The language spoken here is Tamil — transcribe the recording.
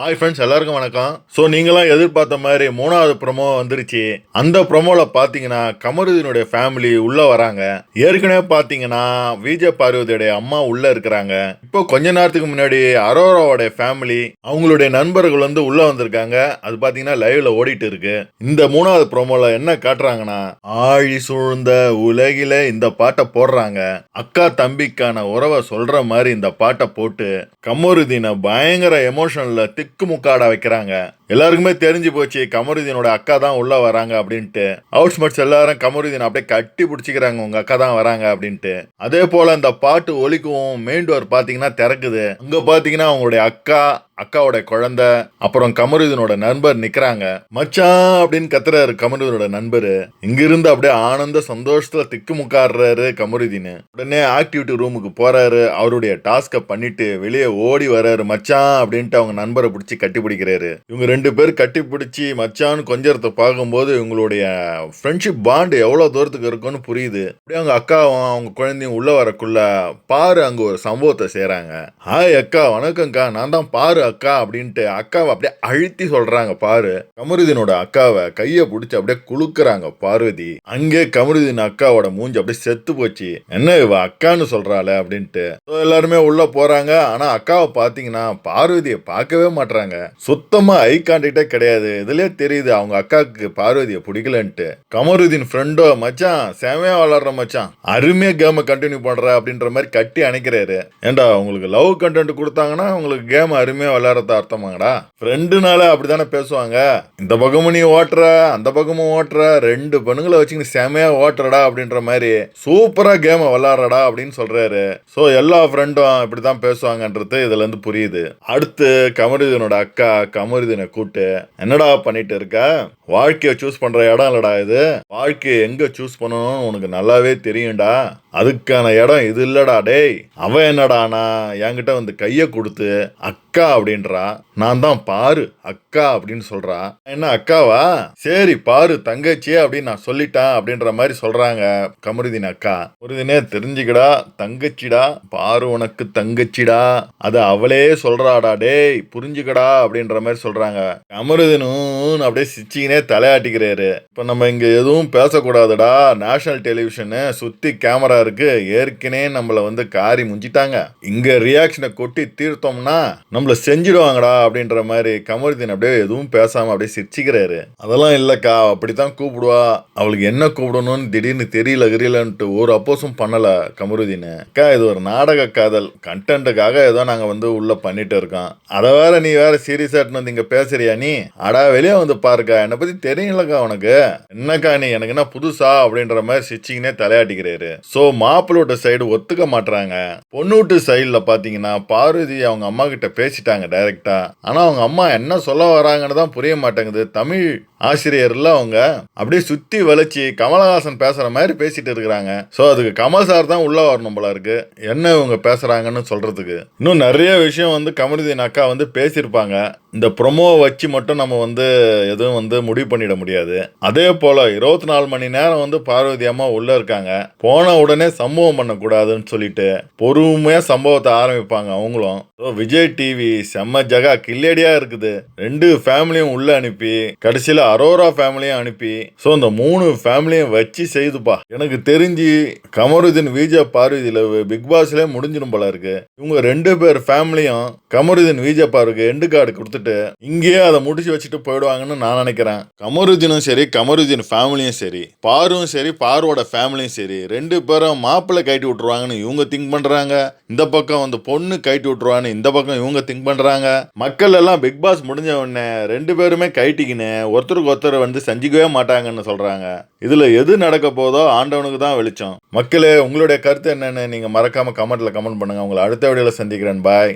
ஹாய் ஃப்ரெண்ட்ஸ் எல்லாருக்கும் வணக்கம். ஸோ நீங்களாம் எதிர்பார்த்த மாதிரி மூணாவது ப்ரொமோ வந்துருச்சு. அந்த ப்ரொமோவில் பார்த்தீங்கன்னா கமருதீனுடைய ஃபேமிலி உள்ளே வராங்க. ஏற்கனவே பார்த்தீங்கன்னா விஜய் பார்வதியுடைய அம்மா உள்ளே இருக்கிறாங்க. இப்போ கொஞ்ச நேரத்துக்கு முன்னாடி அரோராவோட ஃபேமிலி அவங்களுடைய நண்பர்கள் வந்து உள்ளே வந்திருக்காங்க. அது பார்த்தீங்கன்னா லைவ்ல ஓடிட்டு இருக்கு. இந்த மூணாவது ப்ரொமோவில் என்ன காட்டுறாங்கன்னா ஆழி சூழ்ந்த உலகில இந்த பாட்டை போடுறாங்க. அக்கா தம்பிக்கான உறவை சொல்ற மாதிரி இந்த பாட்டை போட்டு கமருதீனை பயங்கர எமோஷனில் திக்கு முக்காட வைக்கிறாங்க. எல்லாருக்குமே தெரிஞ்சு போச்சு கமருதீனோட அக்கா தான் உள்ள வராங்க அப்படின்ட்டு. அவுட்ஸ்மட்ஸ் எல்லாரும் கமருதீன் அப்படியே கட்டி பிடிச்சிக்கிறாங்க உங்க அக்கா தான் வராங்க அப்படின்ட்டு. அதே போல அந்த பாட்டு ஒலிக்கும் மெயின் டோர் பாத்தீங்கன்னா திறக்குது. அங்கே பார்த்தீங்கன்னா அவங்களுடைய அக்கா அக்காவோட குழந்தை அப்புறம் கமருதீனோட நண்பர் நிக்கிறாங்க. மச்சான் அப்படின்னு கத்துறாரு கமருதீனோட நண்பரு. இங்கிருந்து அப்படியே ஆனந்த சந்தோஷத்துல திக்குமுக்காடுறாரு கமருதீன். உடனே ஆக்டிவிட்டி ரூமுக்கு போறாரு. அவருடைய டாஸ்கை பண்ணிட்டு வெளியே ஓடி வர்றாரு. மச்சான் அப்படின்ட்டு அவங்க நண்பரை பிடிச்சி கட்டி பிடிக்கிறாரு. இவங்க ரெண்டு ரெண்டு பேர் கட்டி பிடிச்சி மச்சான்னு கொஞ்சத்தை பார்க்கும்போது இவங்களுடைய ஃப்ரெண்ட்ஷிப் பாண்டு எவ்வளோ தூரத்துக்கு இருக்குன்னு புரியுது. அப்படியே அவங்க அக்காவும் அவங்க குழந்தையும் உள்ள வரக்குள்ள பாரு அங்க ஒரு சம்பவத்தை செய்கிறாங்க ஹாய் அக்கா வணக்கம்க்கா நான் தான் பாரு அக்கா அப்படின்ட்டு அக்காவை அப்படியே அழுத்தி சொல்றாங்க பாரு. கமருதீனோட அக்காவை கையை பிடிச்சி அப்படியே குலுக்குறாங்க பார்வதி. அங்கே கமருதீன் அக்காவோட மூஞ்சி அப்படியே செத்து போச்சு. என்ன இவ அக்கான்னு சொல்கிறாள் அப்படின்ட்டு. எல்லாருமே உள்ள போறாங்க. ஆனா அக்காவை பாத்தீங்கன்னா பார்வதியை பார்க்கவே மாட்டுறாங்க சுத்தமா ஐ கான்டாக்டே கிடையாது. இதுலயே தெரியுது அவங்க அக்காவுக்கு பார்வதியை பிடிக்கலன்ட்டு. கமருதீன் ஃப்ரெண்டோ மச்சான் செமையா வளர்ற மச்சான். அருமையா கேமை கண்டினியூ பண்ற அப்படின்ற மாதிரி கட்டி அணைக்கிறாரு. ஏண்டா உங்களுக்கு லவ் கண்டென்ட் கொடுத்தாங்கன்னா உங்களுக்கு கேம் அருமையா விளையாடுறத அர்த்தமாங்கடா. ஃப்ரெண்டுனால அப்படிதானே பேசுவாங்க. இந்த பக்கமும் நீ ஓட்டுற அந்த பக்கமும் ஓட்டுற ரெண்டு பெண்ணுங்களை வச்சுக்கிட்டு செமையா ஓட்டுறடா அப்படின்ற மாதிரி சூப்பரா கேமை விளையாடுறடா அப்படின்னு சொல்றாரு. ஸோ எல்லா ஃப்ரெண்டும் இப்படிதான் பேசுவாங்கன்றது இதுல இருந்து புரியுது. அடுத்து கமருதீனோட அக்கா கமருதீனை கூட்டு என்னடா பண்ணிட்டு இருக்க? வாழ்க்கையை சூஸ் பண்ற இடம் இல்லடா இது. வாழ்க்கையை எங்க சூஸ் பண்ணணும்னு உனக்கு நல்லாவே தெரியும்டா. அதுக்கான இடம் இது இல்லடா டேய். அவன் என்னடானா என்கிட்ட வந்து கையை கொடுத்து அக்கா அப்படின்றா. நான் தான் பாரு அக்கா அப்படின்னு சொல்றா. என்ன அக்காவா? சரி பாரு தங்கச்சி அப்படின்னு நான் சொல்லிட்டேன் அப்படின்ற மாதிரி சொல்றாங்க கமருதீன் அக்கா. முருதினே தெரிஞ்சுக்கடா தங்கச்சிடா. பாரு உனக்கு தங்கச்சிடா. அது அவளே சொல்றாடா டேய். புரிஞ்சுக்கடா அப்படின்ற மாதிரி சொல்றாங்க கமருதீனும் அப்படியே சிச்சிக்கினே தலையாட்டிக்கிறாரு. இப்ப நம்ம இங்க எதுவும் பேசக்கூடாதுடா. நேஷனல் டெலிவிஷனு சுத்தி கேமரா இருக்கு. ஏற்கனவே நம்மள வந்து காரி முஞ்சிட்டாங்க. இங்க ரியாக்ஷனை கொட்டி தீர்த்தோம்னா நம்மள செஞ்சிடுவாங்கடா அப்படின்ற மாதிரி கமருதீன் அப்படியே எதுவும் பேசாம அப்படியே சிரிச்சுக்கிறாரு. அதெல்லாம் இல்லக்கா அப்படித்தான் கூப்பிடுவா. அவளுக்கு என்ன கூப்பிடணும்னு திடீர்னு தெரியல கிரியலன்ட்டு ஒரு அப்போஸும் பண்ணல கமருதீன் அக்கா இது ஒரு நாடக காதல். கண்டென்ட்டுக்காக ஏதோ நாங்க வந்து உள்ள பண்ணிட்டு இருக்கோம். அதை வேற நீ வேற சீரியஸாக வந்து இங்க பேசுறியா நீ? அடா வெளியே வந்து பாருக்கா என்னை பத்தி தெரியலக்கா உனக்கு. என்னக்கா நீ? எனக்கு என்ன புதுசா அப்படின்ற மாதிரி சிச்சிங்கனே தலையாட்டிக்கிறாரு. ஸோ மாப்பிள்ளோட்ட சைடு ஒத்துக்க மாட்றாங்க. பொண்ணூட்டு சைடில் பார்த்தீங்கன்னா பார்வதி அவங்க அம்மா கிட்ட பேசிட்டாங்க டைரக்டா ஆனால் அவங்க அம்மா என்ன சொல்ல வராங்கன்னு தான் புரிய மாட்டேங்குது. தமிழ் ஆசிரியர்ல அவங்க அப்படியே சுத்தி வளைச்சி கமலஹாசன் பேசுற மாதிரி பேசிட்டு இருக்கிறாங்க. ஸோ அதுக்கு கமல் சார் தான் உள்ள வரணும் போல இருக்கு. என்ன இவங்க பேசுறாங்கன்னு சொல்றதுக்கு. இன்னும் நிறைய விஷயம் வந்து கமருதீன் அக்கா வந்து பேசியிருப்பாங்க. இந்த ப்ரொமோ வச்சு மட்டும் நம்ம வந்து எதுவும் வந்து முடிவு பண்ணிட முடியாது. அதே போல இருபத்தி நாலு மணி நேரம் வந்து பார்வதி அம்மா உள்ள இருக்காங்க. போன உடனே சம்பவம் பண்ணக்கூடாதுன்னு சொல்லிட்டு பொறுமையா சம்பவத்தை ஆரம்பிப்பாங்க அவங்களும். விஜய் டிவி செம்ம ஜகா கில்லடியா இருக்குது. ரெண்டு ஃபேமிலியும் உள்ள அனுப்பி கடைசியில அரோரா ஃபேமிலியும் அனுப்பி. ஸோ இந்த மூணு ஃபேமிலியும் வச்சு செய்துப்பா. எனக்கு தெரிஞ்சு கமருதீன் விஜய் பார்வதியில பிக் பாஸ்ல முடிஞ்சிடும் போல இருக்கு. இவங்க ரெண்டு பேர் ஃபேமிலியும் கமருதீன் விஜய் பார்வுக்கு எண்டு கார்டு கொடுத்துட்டு இங்கேயே அதை முடிச்சு வச்சுட்டு போயிடுவாங்கன்னு நான் நினைக்கிறேன். கமருதீனும் சரி கமருதீன் ஃபேமிலியும் சரி பாரும் சரி பாரோட ஃபேமிலியும் சரி ரெண்டு பேரும் மாப்பிள்ளை கட்டி விட்டுருவாங்கன்னு இவங்க திங்க் பண்றாங்க. இந்த பக்கம் வந்து பொண்ணு கட்டி விட்டுருவான்னு இந்த பக்கம் இவங்க திங்க் பண்றாங்க. மக்கள் எல்லாம் பிக் பாஸ் முடிஞ்ச உடனே ரெண்டு பேருமே கைட்டிக்கின்னு ஒருத்தருக்கு ஒருத்தர் வந்து செஞ்சுக்கவே மாட்டாங்கன்னு சொல்றாங்க. இதுல எது நடக்க போதோ ஆண்டவனுக்கு தான் வெளிச்சம். மக்களே உங்களுடைய கருத்து என்னன்னு நீங்க மறக்காம கமெண்ட்ல கமெண்ட் பண்ணுங்க. உங்களை அடுத்த வீடியோல சந்திக்கிறேன். பாய்